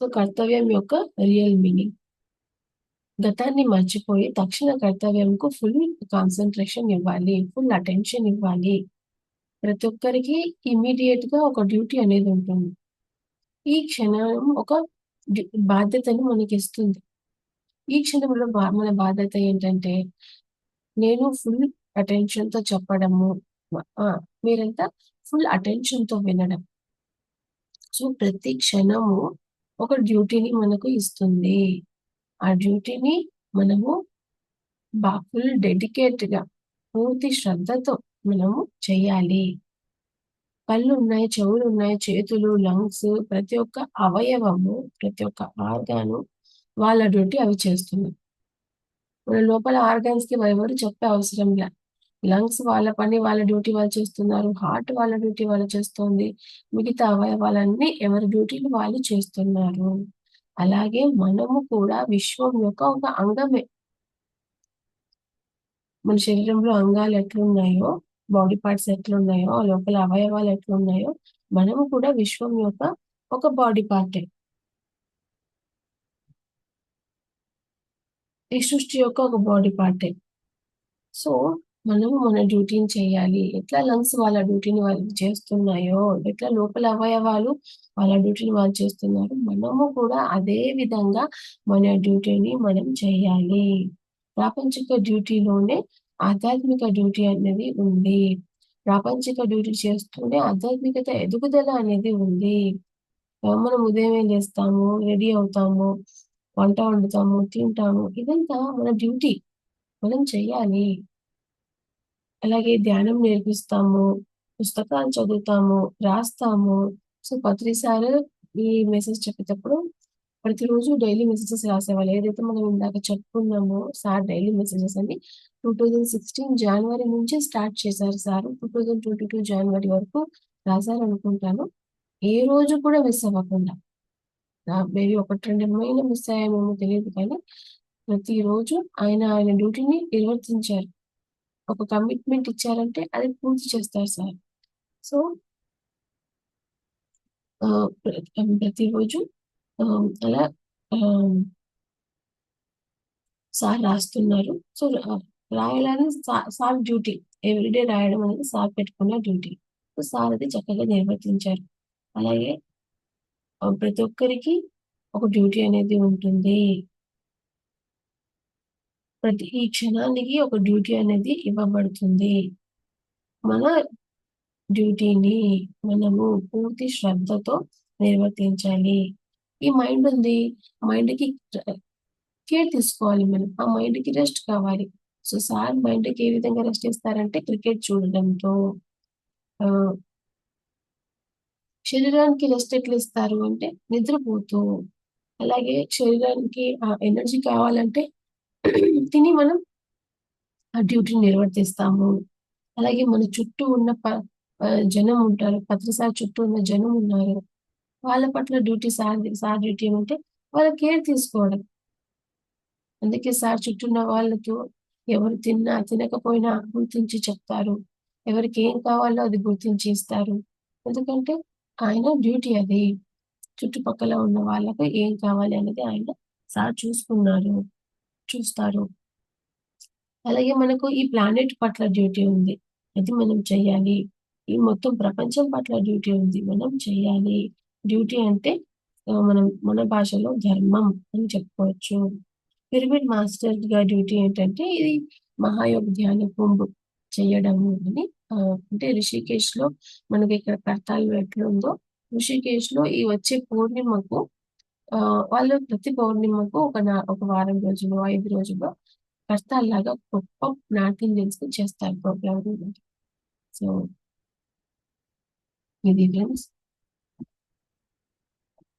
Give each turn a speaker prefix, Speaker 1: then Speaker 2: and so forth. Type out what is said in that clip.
Speaker 1: So కర్తవ్యం యొక్క real meaning గతాన్ని మర్చిపోయి తక్షణ కర్తవ్యంకు ఫుల్ కాన్సన్ట్రేషన్ ఇవ్వాలి ఫుల్ అటెన్షన్ ఇవ్వాలి. ప్రతి ఒక్కరికి ఇమీడియట్గా ఒక డ్యూటీ అనేది ఉంటుంది. ఈ క్షణం ఒక బాధ్యతను మనకి ఇస్తుంది ఈ క్షణంలో మన బాధ్యత ఏంటంటే నేను ఫుల్ అటెన్షన్తో చెప్పడము మీరంతా ఫుల్ అటెన్షన్తో వినడం. సో ప్రతి క్షణము ఒక డ్యూటీని మనకు ఇస్తుంది. ఆ డ్యూటీని మనము బా ఫుల్ డెడికేట్గా పూర్తి శ్రద్ధతో మనము చేయాలి. కళ్ళు ఉన్నాయి చెవులు ఉన్నాయి చేతులు లంగ్స్ ప్రతి ఒక్క అవయవము ప్రతి ఒక్క ఆర్గాను వాళ్ళ డ్యూటీ అవి చేస్తున్నాయి మన లోపల ఆర్గాన్స్కి ఎవరు చెప్పే అవసరం లే. లంగ్స్ వాళ్ళ పని వాళ్ళ డ్యూటీ వాళ్ళు చేస్తున్నారు హార్ట్ వాళ్ళ డ్యూటీ వాళ్ళు చేస్తుంది మిగతా అవయవాలన్నీ ఎవరి డ్యూటీలు వాళ్ళు చేస్తున్నారు. అలాగే మనము కూడా విశ్వం యొక్క ఒక అంగమే. మన శరీరంలో అంగాలు ఎట్లున్నాయో బాడీ పార్ట్స్ ఎట్లున్నాయో లోపల అవయవాలు ఎట్లున్నాయో మనము కూడా విశ్వం యొక్క ఒక బాడీ పార్టే ఈ సృష్టి యొక్క ఒక బాడీ పార్టే సో మనము మన డ్యూటీని చేయాలి. ఎట్లా లంగ్స్ వాళ్ళ డ్యూటీని వాళ్ళు చేస్తున్నాయో ఎట్లా లోపల అవయవాలు వాళ్ళ డ్యూటీని వాళ్ళు చేస్తున్నారు మనము కూడా అదే విధంగా మన డ్యూటీని మనం చేయాలి. ప్రాపంచిక డ్యూటీలోనే ఆధ్యాత్మిక డ్యూటీ అనేది ఉంది. ప్రాపంచిక డ్యూటీ చేస్తూనే ఆధ్యాత్మికత ఎదుగుదల అనేది ఉంది. మనం ఉదయమే లేస్తాము రెడీ అవుతాము వంట వండుతాము తింటాము ఇదంతా మన డ్యూటీ. మనం చెయ్యాలి అలాగే ధ్యానం నేర్పిస్తాము పుస్తకాలు చదువుతాము రాస్తాము. సో పత్రి సార్ ఈ మెసేజ్ చెప్పేటప్పుడు ప్రతిరోజు డైలీ మెసేజెస్ రాసేవాళ్ళు. ఏదైతే మనం ఇందాక చెప్పుకున్నామో సార్ డైలీ మెసేజెస్ అని టూ థౌజండ్ సిక్స్టీన్ జనవరి నుంచి స్టార్ట్ చేశారు sir. Two thousand twenty two జనవరి వరకు రాశారు అనుకుంటాను ఏ రోజు కూడా మిస్ అవ్వకుండా. మేబీ ఒకటి రెండు మిస్ అయ్యామేమో తెలియదు కానీ ప్రతిరోజు ఆయన ఆయన డ్యూటీని నిర్వర్తించారు. ఒక కమిట్మెంట్ ఇచ్చారంటే అది పూర్తి చేస్తారు సార్. సో ఆ, ప్రతిరోజు అలా సార్ రాస్తున్నారు. సో రా- రాయాలని సార్ డ్యూటీ ఎవ్రీడే రాయడం అనేది సార్ పెట్టుకున్న డ్యూటీ. సో సార్ అది చక్కగా నిర్వర్తించారు. అలాగే ప్రతి ఒక్కరికి ఒక డ్యూటీ అనేది ఉంటుంది. ప్రతి ఈ క్షణానికి ఒక డ్యూటీ అనేది ఇవ్వబడుతుంది. మన డ్యూటీని మనము పూర్తి శ్రద్ధతో నిర్వర్తించాలి. ఈ మైండ్ ఉంది. మైండ్కి కేర్ తీసుకోవాలి మనం. ఆ మైండ్కి రెస్ట్ కావాలి. సో సార్ మైండ్కి ఏ విధంగా రెస్ట్ ఇస్తారంటే క్రికెట్ చూడడంతో. ఆ, శరీరానికి రెస్ట్ ఎట్లా ఇస్తారు అంటే నిద్రపోతూ. అలాగే శరీరానికి ఆ ఎనర్జీ కావాలంటే తిని మనం ఆ డ్యూటీని నిర్వర్తిస్తాము. అలాగే మన చుట్టూ ఉన్న ప- జనం ఉంటారు. పత్రిసారి చుట్టూ ఉన్న జనం ఉన్నారు. వాళ్ళ పట్ల డ్యూటీ సార్ సార్ డ్యూటీ ఏమంటే వాళ్ళ కేర్ తీసుకోవడం. అందుకే సార్ చుట్టూ ఉన్న వాళ్ళతో ఎవరు తిన్నా తినకపోయినా గుర్తించి చెప్తారు. ఎవరికి ఏం కావాలో అది గుర్తించి ఇస్తారు. ఎందుకంటే ఆయన డ్యూటీ అది. చుట్టుపక్కల ఉన్న వాళ్ళకు ఏం కావాలి అనేది ఆయన సార్ చూసుకున్నారు. చూస్తారు. అలాగే మనకు ఈ ప్లానెట్ పట్ల డ్యూటీ ఉంది. అది మనం చేయాలి. ఈ మొత్తం ప్రపంచం పట్ల డ్యూటీ ఉంది. మనం చేయాలి. డ్యూటీ అంటే మనం మన భాషలో ధర్మం అని చెప్పుకోవచ్చు. పిరమిడ్ మాస్టర్గా డ్యూటీ ఏంటంటే ఇది మహాయోగ ధ్యాన కుంభ్ చేయడము అని అంటే రిషికేష్లో మనకి ఇక్కడ కర్తాలు ఎట్లుందో ఋషికేశ్లో ఈ వచ్చే పూర్ణిమకు వాళ్ళు ప్రతి పౌర్ణిమకు ఒక ఒక వారం రోజులు ఐదు రోజులు కర్తాల్లాగా గొప్ప నార్త్ ఇండియన్స్ చేస్తారు ప్రోగ్రామ్. సో ఇది ఫ్రెండ్స్.